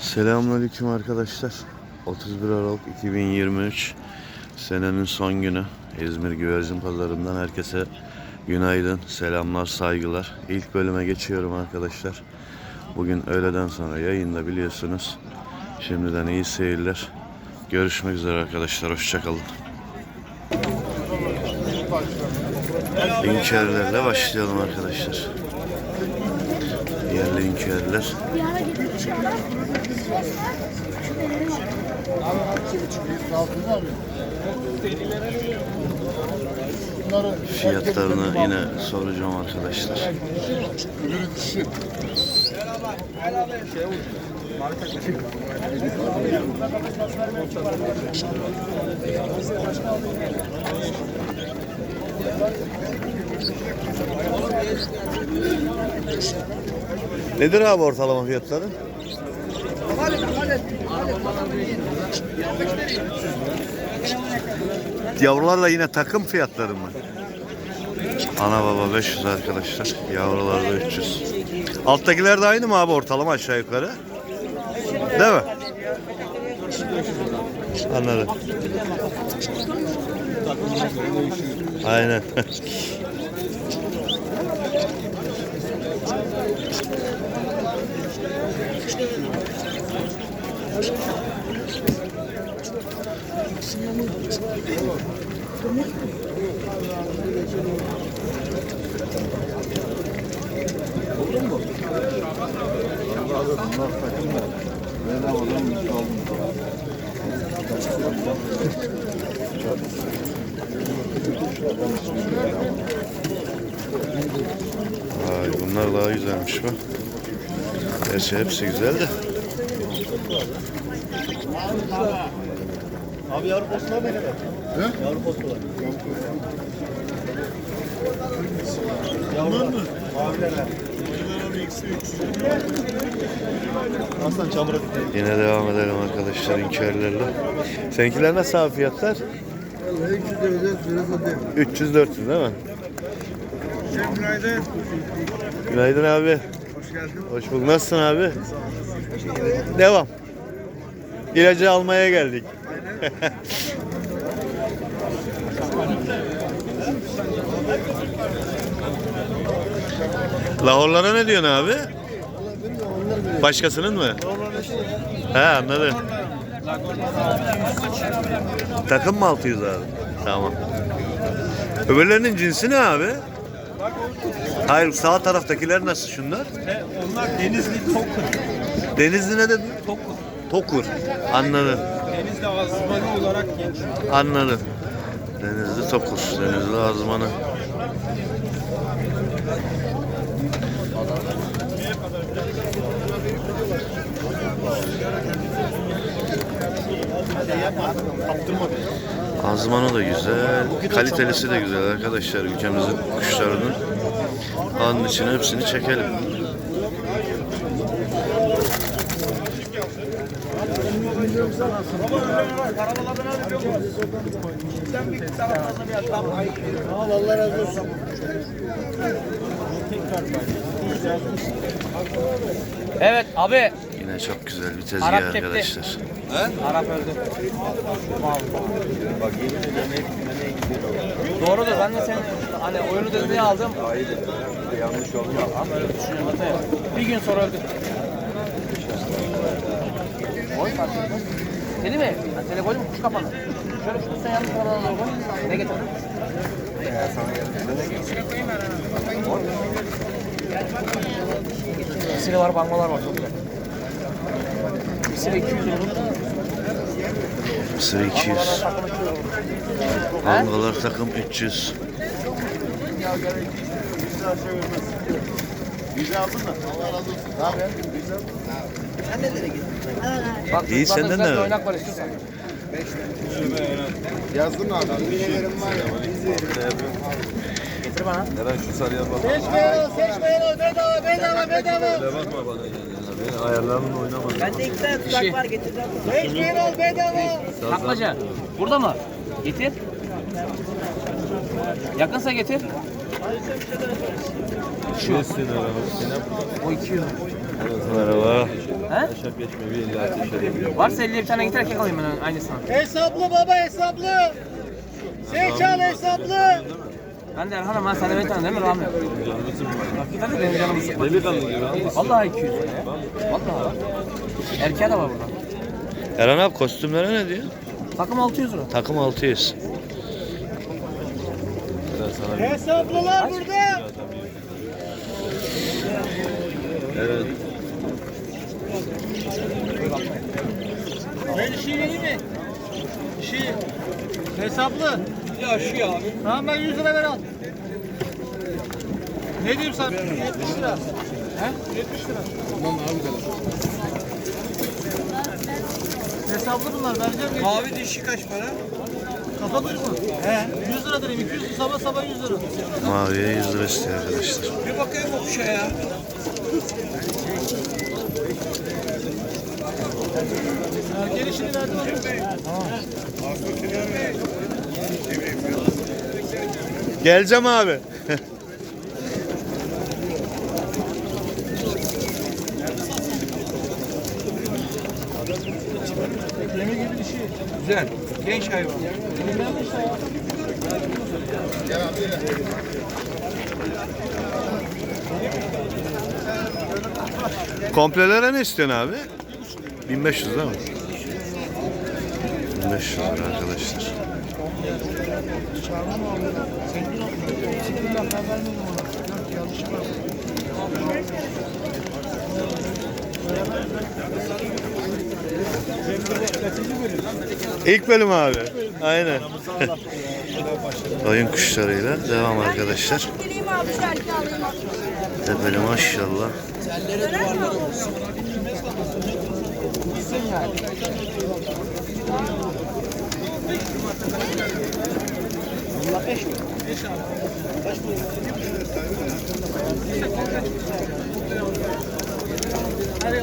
Selamünaleyküm arkadaşlar. 31 Aralık 2023 senenin son günü İzmir Güvercin Pazarı'ndan herkese günaydın, selamlar, saygılar. İlk bölüme geçiyorum arkadaşlar. Bugün öğleden sonra yayında biliyorsunuz. Şimdiden iyi seyirler. Görüşmek üzere arkadaşlar. Hoşçakalın. İnkerlerle başlayalım arkadaşlar. Gitmiş ya. Fiyatlarını yine soracağım arkadaşlar. Nedir abi ortalama fiyatları? Yavrularla yine takım fiyatları mı? Ana baba 500 arkadaşlar. Yavrular da 300. Alttakiler de aynı mı abi ortalama aşağı yukarı? Değil mi? Anladım. Aynen. Vay bunlar daha güzelmiş bak. Gerçi hepsi güzel de. Abi yavru postalar ne kadar? He? Yavru postalar. Yavrular mı? Maviler ha. Aslan çamura dikkat. Yine devam edelim arkadaşlar inkerlerle. Seninkiler nasıl abi fiyatlar? 300 400 değil mi? Günaydın. Günaydın abi. Hoş geldin. Hoş bulduk. Nasılsın abi? Devam. İlacı almaya geldik. Lahorlara ne diyorsun abi? Başkasının mı? He anladım. Takım mı 600 abi? Tamam. Öbürlerinin cinsi ne abi? Hayır sağ taraftakiler nasıl şunlar? Onlar Denizli Tokur. Denizli ne dedin? Tokur. Tokur. Anladım. Denizli Azmani olarak geçiyor. Anladım. Denizli Tokur. Denizli Azmanı. Azmanı da güzel. Kalitelisi de güzel arkadaşlar. Ülkemizin kuşlarının. Anın içine hepsini çekelim. Allah razı olsun. Evet abi. Yine çok güzel bir tezgah Arap tepti. arkadaşlar. Arap öldü. Doğrudur ben de senin hani oyunu dedin diye aldım. Yanlış oldu. Ama öyle düşünüyorum zaten. Bir gün sonra öldü. Oy. Dedi mi? Ben seni koydum kuş kafanı. Şöyle şunu sen. Ne var, bangolar var çok güzel. İkisini 200 lira. Mısır 200. Mangalar takım 300. Bizi aldın mı? Allah razı olsun. Ne yapıyorsun? Bak, İyi, çocuklarda senden güzel de bir var. oynak var istiyorsan. Yazdın mı abi? Bilgilerim var. Getir bana. Eren şu sarıya bak. Seçmeyin o, seçmeyin o. Bedava, bedava, bedava. Öyle bakma bana. Benim ayarlarımla oynama. Bende iki tane tuzak var getireceğim. Seçmeyin o, bedava. Taklacı. Burada mı? Getir. Yakınsa getir. Şu. Eren. O 200. Merhaba. He? geçme bir 50 ateş edebiliyor. Varsa 50'ye bir tane getir erkek alayım ben aynısını. Hesaplı baba hesaplı. Seçal hesaplı. Ben de Erhan'ım ha sen de bir tane değil mi Rami? Hakikaten de benim canımı sıkma. Delikanlı gibi. Vallahi 200 lira ya. Vallahi. Erkeğe de var burada. Eren abi kostümlere ne diyor? Takım 600 lira. Takım 600. Ben sana bir Hesaplılar burada. Evet. Ben şiir iyi mi? Şiir. Hesaplı. Ya şu ya abi. Tamam ben 100 lira ver al. Ne diyeyim sana? 70 lira. He? 70 lira. Tamam abi Hesaplı bunlar vereceğim. Mavi dişi kaç para? Kafa durumu. He. 100 lira dedim. 200 sabah sabah 100 lira. Maviye 100 lira istiyor arkadaşlar. Bir bakayım o kuşa ya. Gelişini verdim. Geleceğim abi. Gemi gibi. Güzel. Genç hayvan. Komplelere ne istiyorsun abi? 1500 değil mi? 1500 lira arkadaşlar. İlk bölüm abi. Aynen. Oyun kuşlarıyla devam arkadaşlar. Geleyim abi şu erkeği alayım. Tepeli maşallah. Doyalım arkadaşlar bu güzelliklere. Abi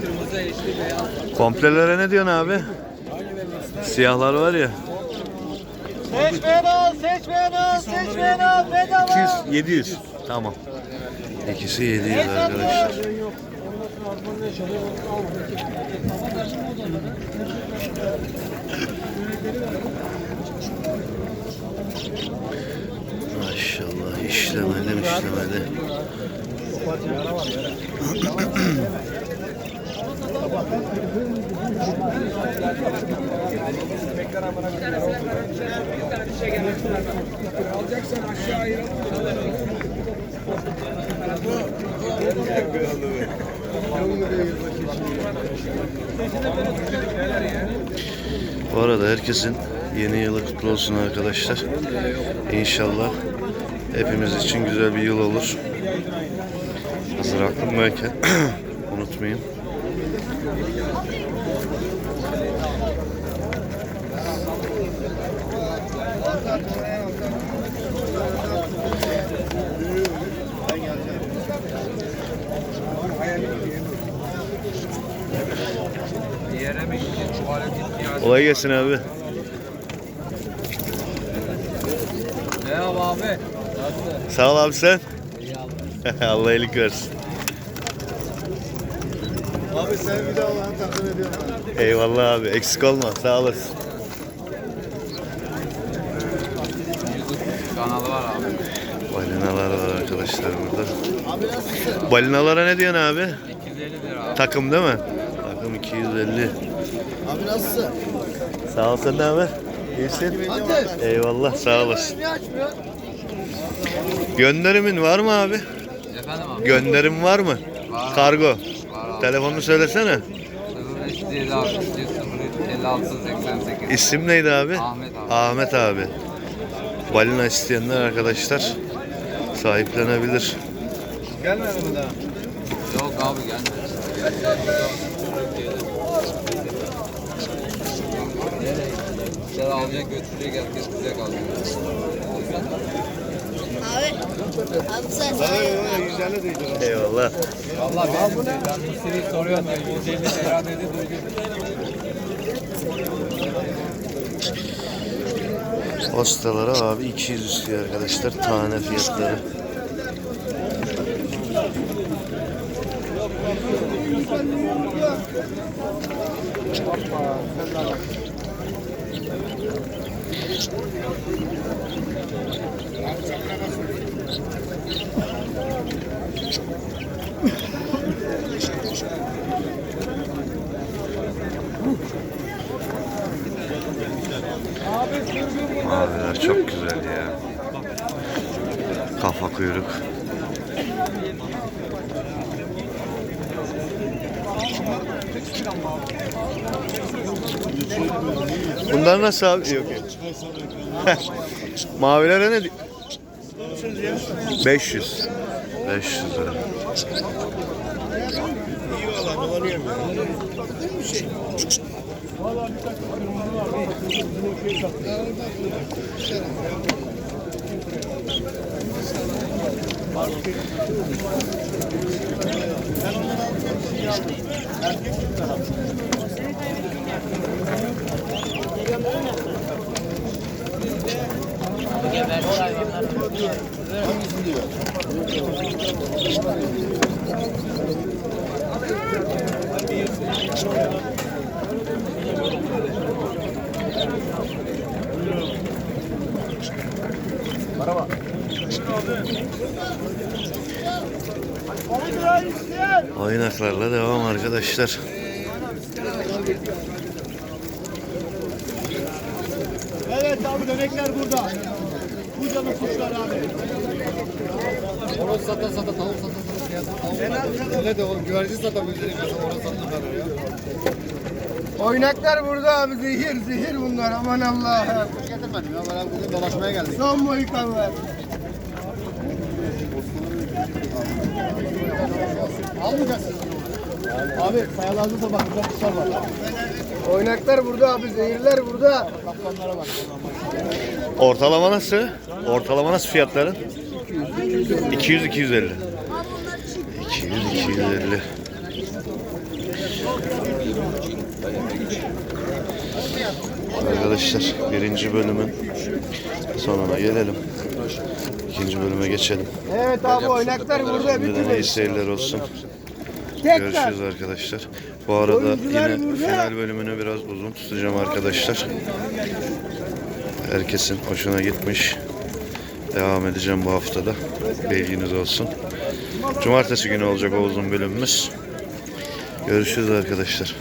kırmızı eşli beyaz. Komplelere ne diyorsun abi? Siyahlar var ya. Seçmeyen al, seçmeyen al, seçmeyen al. Bedava. 200, 700. Tamam. İkisi 700 arkadaşlar. Maşallah işlemeli işlemeli. Bu arada herkesin yeni yılı kutlu olsun arkadaşlar. İnşallah hepimiz için güzel bir yıl olur. Hazır unutmayayım. Çuvale gitti ya. Kolay gelsin abi. Merhaba abi. Sağ ol abi sen. Allah iyilik versin. Abi sen bir daha Allah'ın takdim ediyorum. Eyvallah abi. Eksik olma. Sağ olasın. Kanalı var abi. Balinalar var arkadaşlar burada. Balinalara ne diyorsun abi? 250 lira abi. Takım değil mi? Takım 250. Abi nasılsın? Sağ ol sen ne haber? İyisin? Eyvallah sağ olasın. Niye açmıyor? Gönderimin var mı abi? Efendim abi. Gönderim var mı? Var. Kargo. Var abi. Telefonunu söylesene. 0557 abi. 56 88. İsim neydi abi? Ahmet abi. Ahmet abi. Balina isteyenler arkadaşlar sahiplenebilir. Gelmedi mi daha? Yok abi gelme. Sen alacak götürecek herkes bize kalacak. Eyvallah. Valla ben, ben mısırı soruyorum diye 150 lira dedi duydum. Postalara abi 200 istiyor arkadaşlar tane fiyatları. Abiler çok güzel ya. Kafa kuyruk. Bunlar nasıl abi? Yok yok. Mavilere ne? di- 500. 500 lira. Geber hayvanlar. Hangisini diyor? Abi Oynaklarla devam arkadaşlar. Evet abi dönekler burada. Bu canın kuşlar abi. Horoz sata sata tavuk sata sata Öyle de o güvercin sata müziği mesela horoz satırlar ya. Oynaklar burada abi zehir zehir bunlar aman Allah'ım. Getirmedim ya ben dolaşmaya geldik. Son Mohikanlar. Almayacaksın. Abi kayalarda bak güzel kuşlar var. Oynaklar burada abi zehirler burada. Kaplanlara bak. Ortalama nasıl? Ortalama nasıl fiyatların? 200 250. 200 250. Arkadaşlar birinci bölümün sonuna gelelim. İkinci bölüme geçelim. Evet abi oynaklar burada Şimdiden iyi seyirler olsun. Görüşürüz arkadaşlar. Bu arada yine final bölümünü biraz uzun tutacağım arkadaşlar. Herkesin hoşuna gitmiş. Devam edeceğim bu haftada. Bilginiz olsun. Cumartesi günü olacak o uzun bölümümüz. Görüşürüz arkadaşlar.